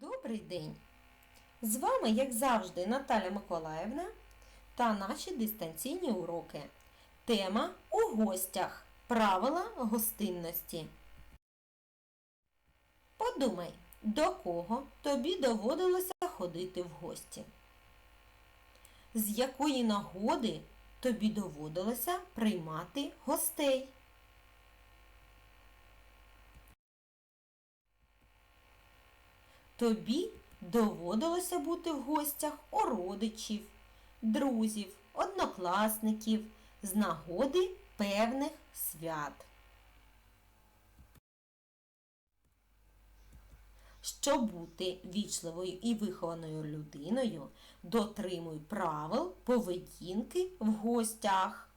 Добрий день! З вами, як завжди, Наталя Миколаївна та наші дистанційні уроки. Тема у гостях. Правила гостинності. Подумай, до кого тобі доводилося ходити в гості? З якої нагоди тобі доводилося приймати гостей? Тобі доводилося бути в гостях у родичів, друзів, однокласників з нагоди певних свят. Щоб бути вічливою і вихованою людиною, дотримуй правил поведінки в гостях.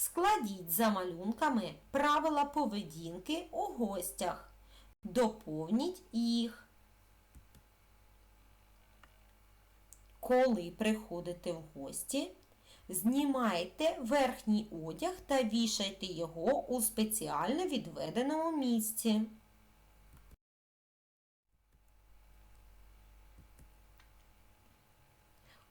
Складіть за малюнками правила поведінки у гостях. Доповніть їх. Коли приходите в гості, знімайте верхній одяг та вішайте його у спеціально відведеному місці.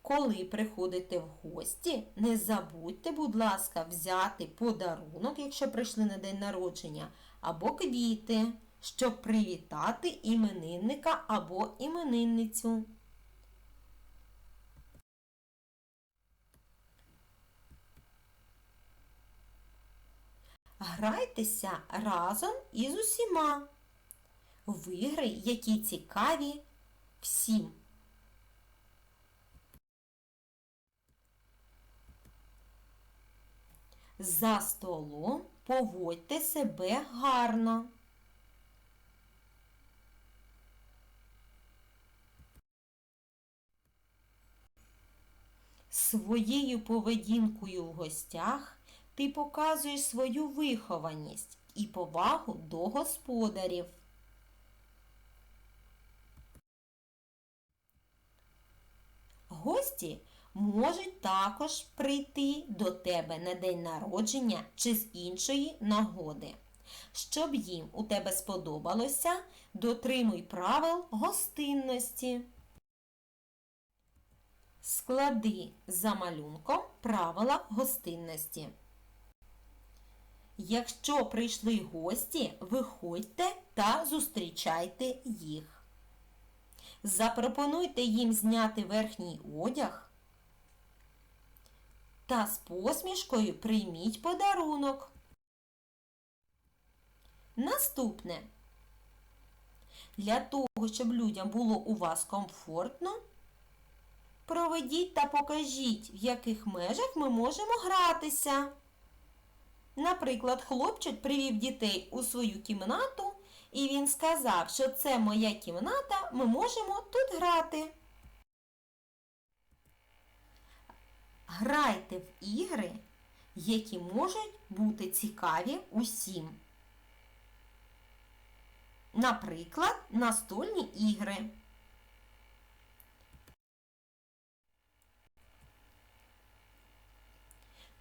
Коли приходите в гості, не забудьте, будь ласка, взяти подарунок, якщо прийшли на день народження, або квіти, щоб привітати іменинника або іменинницю. Грайтеся разом із усіма в які цікаві всім. За столом поводьте себе гарно. Своєю поведінкою в гостях ти показуєш свою вихованість і повагу до господарів. Гості можуть також прийти до тебе на день народження чи з іншої нагоди. Щоб їм у тебе сподобалося, дотримуй правил гостинності. Склади за малюнком правила гостинності. Якщо прийшли гості, виходьте та зустрічайте їх. Запропонуйте їм зняти верхній одяг та з посмішкою прийміть подарунок. Наступне. Для того, щоб людям було у вас комфортно, проведіть та покажіть, в яких межах ми можемо гратися. Наприклад, хлопчик привів дітей у свою кімнату, і він сказав, що це моя кімната, ми можемо тут грати. Грайте в ігри, які можуть бути цікаві усім. Наприклад, настольні ігри.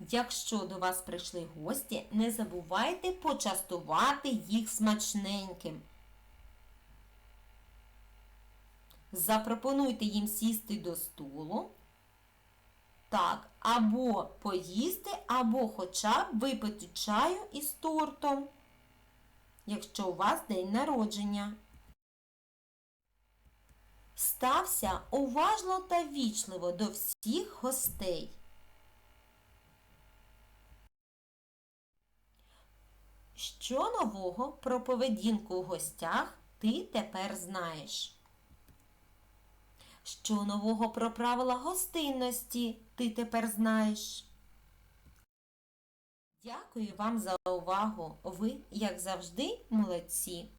Якщо до вас прийшли гості, не забувайте почастувати їх смачненьким. Запропонуйте їм сісти до столу. Так, або поїсти, або хоча б випити чаю із тортом, якщо у вас день народження. Стався уважно та вічливо до всіх гостей. Що нового про поведінку в гостях ти тепер знаєш? Що нового про правила гостинності ти тепер знаєш? Дякую вам за увагу. Ви, як завжди, молодці.